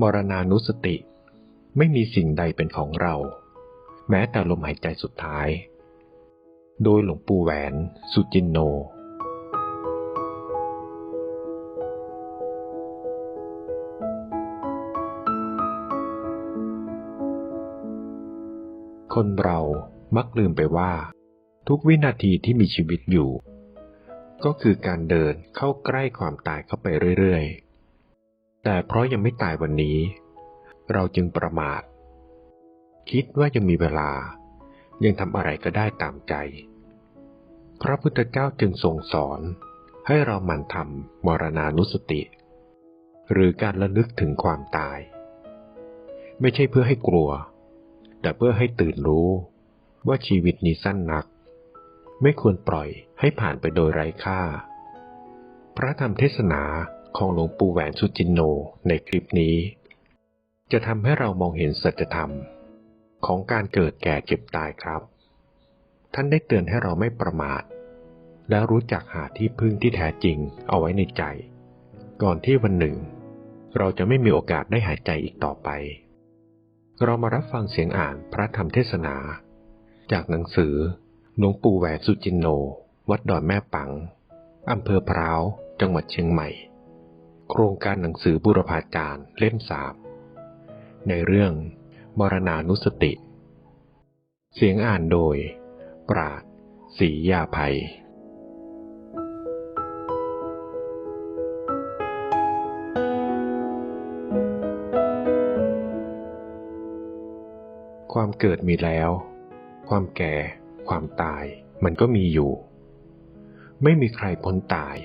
มรณานุสติ ไม่มีสิ่งใดเป็นของเรา แม้แต่ลมหายใจสุดท้าย โดยหลวงปู่แหวนสุจินโนคนเรามักลืมไปว่า ทุกวินาทีที่มีชีวิตอยู่ ก็คือการเดินเข้าใกล้ความตายเข้าไปเรื่อยๆ แต่เพราะยังไม่ตายวันนี้ เราจึงประมาท คิดว่ายังมีเวลา ยังทำอะไรก็ได้ตามใจ พระพุทธเจ้าจึงทรงสอน ให้เราหมั่นทำมรณานุสติ หรือการระลึกถึงความตาย ไม่ใช่เพื่อให้กลัว แต่เพื่อให้ตื่นรู้ว่าชีวิตนี้สั้นนัก ไม่ควรปล่อยให้ผ่านไปโดยไร้ค่า พระธรรมเทศนา ของหลวงปู่แหวนสุจินโนในคลิปนี้ จะทำให้เรามองเห็นสัจธรรม ของการเกิดแก่เจ็บตายครับ ท่านได้เตือนให้เราไม่ประมาท และรู้จักหาที่พึ่งที่แท้จริงเอาไว้ในใจ ก่อนที่วันหนึ่ง เราจะไม่มีโอกาสได้หายใจอีกต่อไป เรามารับฟังเสียงอ่านพระธรรมเทศนา จากหนังสือหลวงปู่แหวนสุจินโน วัดดอนแม่ปังอำเภอพร้าว จังหวัดเชียงใหม่ โครงการหนังสือบุรพาจารย์เล่มสามในเรื่องมรณานุสติ เสียงอ่านโดย ปราดศรียาภัย ความเกิดมีแล้ว ความแก่ ความตาย มันก็มีอยู่ ไม่มีใครพ้นตาย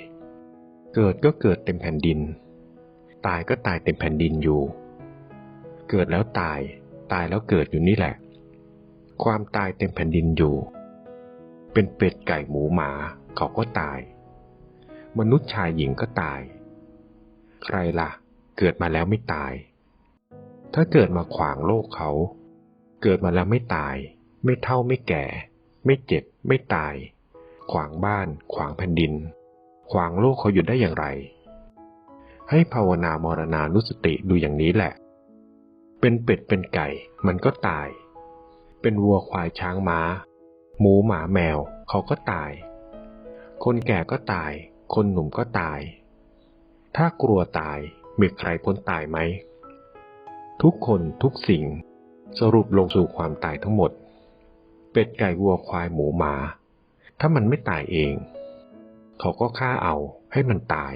เกิดก็เกิดเต็มแผ่นดิน ตายก็ตายเต็มแผ่นดินอยู่ เกิดแล้วตาย ตายแล้วเกิดอยู่นี่แหละ ความตายเต็มแผ่นดินอยู่ เป็นเป็ดไก่หมูหมาเขาก็ตาย มนุษย์ชายหญิงก็ตาย ใครล่ะ เกิดมาแล้วไม่ตาย ถ้าเกิดมาขวางโลกเขา เกิดมาแล้วไม่ตาย ไม่เท่าไม่แก่ ไม่เจ็บไม่ตาย ขวางบ้าน ขวางแผ่นดิน ขวางโลกเขาอยู่ได้อย่างไร ให้ภาวนามรณานุสติดูอย่างนี้แหละ เป็นเป็ดเป็นไก่มันก็ตาย เป็นวัวควายช้างม้า หมูหมาแมวเขาก็ตาย คนแก่ก็ตาย คนหนุ่มก็ตาย ถ้ากลัวตายมีใครพ้นตายไหม ทุกคนทุกสิ่งสรุปลงสู่ความตายทั้งหมด เป็ดไก่วัวควายหมูหมา ถ้ามันไม่ตายเอง เขาก็ฆ่าเอาให้มันตาย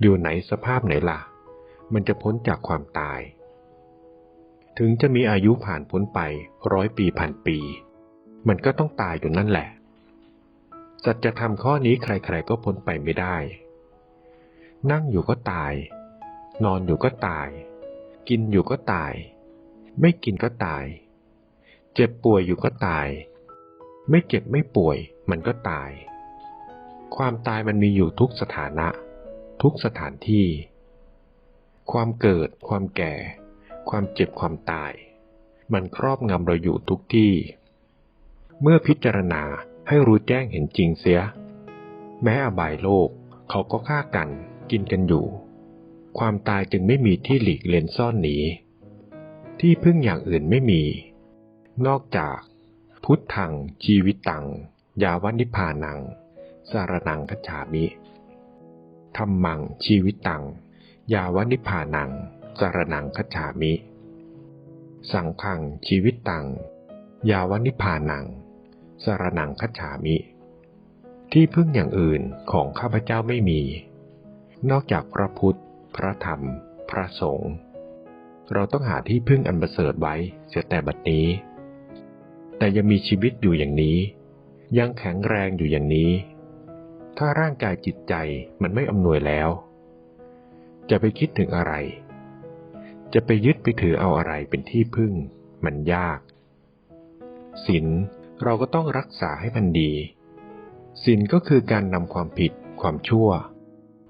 อยู่ไหนสภาพไหนล่ะ มันจะพ้นจากความตาย ถึงจะมีอายุผ่านพ้นไปร้อยปีพันปี มันก็ต้องตายอยู่นั่นแหละ สัจธรรมข้อนี้ใครๆก็พ้นไปไม่ได้ นั่งอยู่ก็ตาย นอนอยู่ก็ตาย กินอยู่ก็ตาย ไม่กินก็ตาย เจ็บป่วยอยู่ก็ตาย ไม่เจ็บไม่ป่วยมันก็ตาย ความตายมันมีอยู่ทุกสถานะ ทุกสถานที่ ความเกิด ความแก่ ความเจ็บความตาย มันครอบงำเราอยู่ทุกที่ เมื่อพิจารณาให้รู้แจ้งเห็นจริงเสีย แม้อบายโลกเขาก็ฆ่ากัน กินกันอยู่ ความตายจึงไม่มีที่หลีกเล่นซ่อนหนีที่พึ่งอย่างอื่นไม่มี นอกจาก พุทธังชีวิตตังยาวนิพพานัง สารนังคัจฉามิธรรมังชีวิตตัง ยาวนิพพานัง สารนังคัจฉามิ สังฆังชีวิตตัง ยาวนิพพานัง สารนังคัจฉามิ ที่พึ่งอย่างอื่นของข้าพเจ้าไม่มี นอกจากพระพุทธ พระธรรม พระสงฆ์ เราต้องหาที่พึ่งอันประเสริฐไว้เสียแต่บัดนี้ แต่ยังมีชีวิตอยู่อย่างนี้ ยังแข็งแรงอยู่อย่างนี้ ถ้าร่างกายจิตใจมันไม่อำนวยแล้ว จะไปคิดถึงอะไร จะไปยึดไปถือเอาอะไรเป็นที่พึ่ง มันยาก ศีลเราก็ต้องรักษาให้มันดี ศีลก็คือการนำความผิดความชั่ว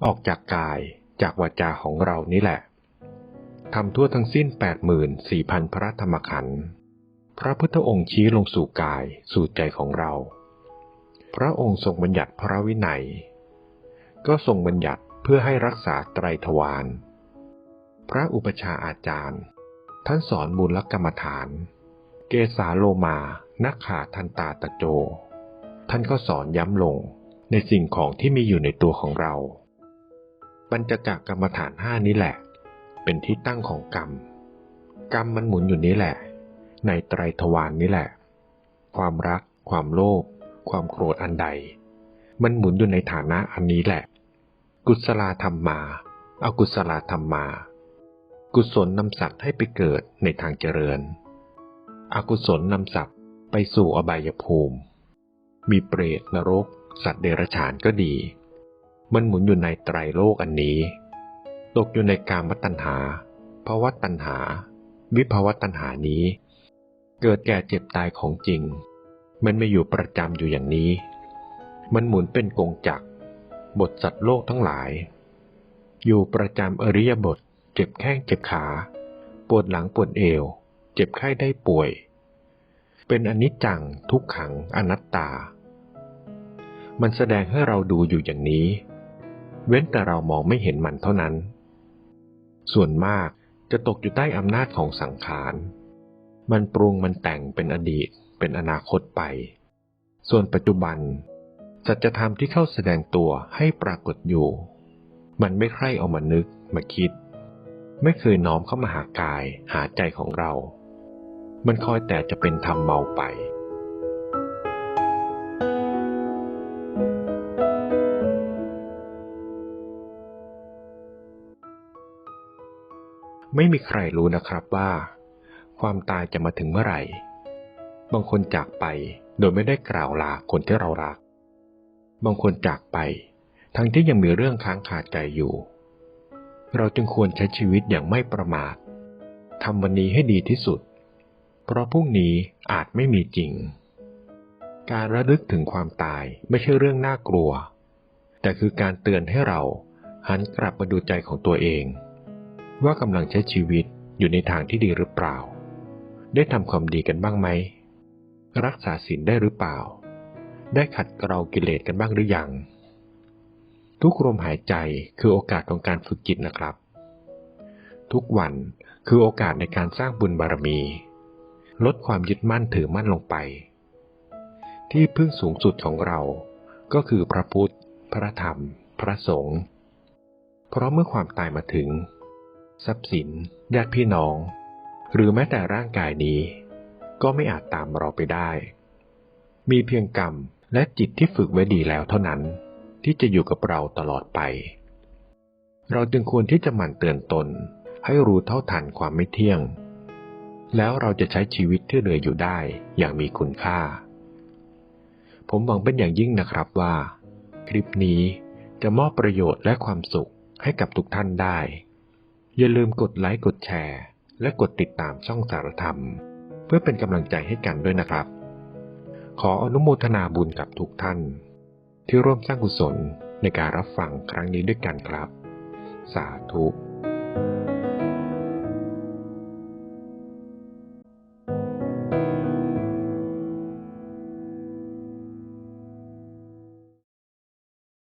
ออกจากกายจากวาจาของเรานี่แหละทำทั่วทั้งสิ้น 84,000 พระธรรมขันธ์ พระพุทธองค์ชี้ลงสู่กายสู่ใจของเรา พระองค์ทรงบัญญัติพระวินัย ก็ทรงบัญญัติเพื่อให้รักษาไตรทวารพระอุปชาอาจารย์ ท่านสอนมูลกรรมฐาน เกสาโลมานักขาทันตาตะโจ ท่านก็สอนย้ำลงในสิ่งของที่มีอยู่ในตัวของเรา ปัญจกกรรมฐานห้านี้แหละ เป็นที่ตั้งของกรรม กรรมมันหมุนอยู่นี้แหละ ในไตรทวารนนี้แหละ ความรัก ความโลภ ความโกรธอันใด มันหมุนอยู่ในฐานะอันนี้แหละ กุศลธรรมมาอากุศลธรรมมา กุศลนำสัตว์ให้ไปเกิดในทางเจริญ อกุศลนำสัตว์ไปสู่อบายภูมิ มีเปรตนรก สัตว์เดรัจฉานก็ดี มันหมุนอยู่ในไตรโลกอันนี้ ตกอยู่ในกามตัณหาภาวะตัณหา วิภาวะตัณหานี้ เกิดแก่เจ็บตายของจริง มันไม่อยู่ประจำอยู่อย่างนี้ มันหมุนเป็นกงจักรบทสัตว์โลกทั้งหลาย อยู่ประจำอริยบท เจ็บแข้งเจ็บขา ปวดหลังปวดเอว เจ็บไข้ได้ป่วย เป็นอนิจจังทุกขังอนัตตา มันแสดงให้เราดูอยู่อย่างนี้ เว้นแต่เรามองไม่เห็นมันเท่านั้น ส่วนมากจะตกอยู่ใต้อำนาจของสังขาร มันปรุงมันแต่งเป็นอดีต เป็นอนาคตไป ส่วนปัจจุบัน สัจธรรมที่เข้าแสดงตัวให้ปรากฏอยู่ มันไม่ใคร่เอามานึกมาคิด ไม่เคยน้อมเข้ามาหากายหาใจของเรา มันคอยแต่จะเป็นธรรมเมาไปไม่มีใครรู้นะครับว่า ความตายจะมาถึงเมื่อไหร่ บางคนจากไปโดยไม่ได้กล่าวลาคนที่เรารัก บางคนจากไป ทั้งที่ยังมีเรื่องค้างคาใจอยู่ เราจึงควรใช้ชีวิตอย่างไม่ประมาททำวันนี้ให้ดีที่สุด เพราะพรุ่งนี้อาจไม่มีจริง การระลึกถึงความตายไม่ใช่เรื่องน่ากลัว แต่คือการเตือนให้เราหันกลับมาดูใจของตัวเอง ว่ากำลังใช้ชีวิตอยู่ในทางที่ดีหรือเปล่า ได้ทำความดีกันบ้างไหม รักษาศีลได้หรือเปล่า ได้ขัดเกลากิเลสกันบ้างหรือยัง ทุกลมหายใจคือโอกาสของการฝึกจิตนะครับ ทุกวันคือโอกาสในการสร้างบุญบารมี ลดความยึดมั่นถือมั่นลงไป ที่พึ่งสูงสุดของเรา ก็คือพระพุทธ พระธรรม พระสงฆ์เพราะเมื่อความตายมาถึง ทรัพย์สินญาติพี่น้อง หรือแม้แต่ร่างกายนี้ ก็ไม่อาจตามเราไปได้ มีเพียงกรรมและจิตที่ฝึกไว้ดีแล้วเท่านั้น ที่จะอยู่กับเราตลอดไป เราจึงควรที่จะหมั่นเตือนตน ให้รู้เท่าทันความไม่เที่ยง แล้วเราจะใช้ชีวิตที่เหลืออยู่ได้อย่างมีคุณค่า ผมหวังเป็นอย่างยิ่งนะครับว่า คลิปนี้จะมอบประโยชน์และความสุขให้กับทุกท่านได้ อย่าลืมกดไลค์กดแชร์ และกดติดตามช่องสารธรรม พื่อเป็นกำลังใจให้กันด้วยนะครับ ขออนุโมทนาบุญกับทุกท่าน ที่ร่วมสร้างกุศลในการรับฟังครั้งนี้ด้วยกันครับ สาธุ thank you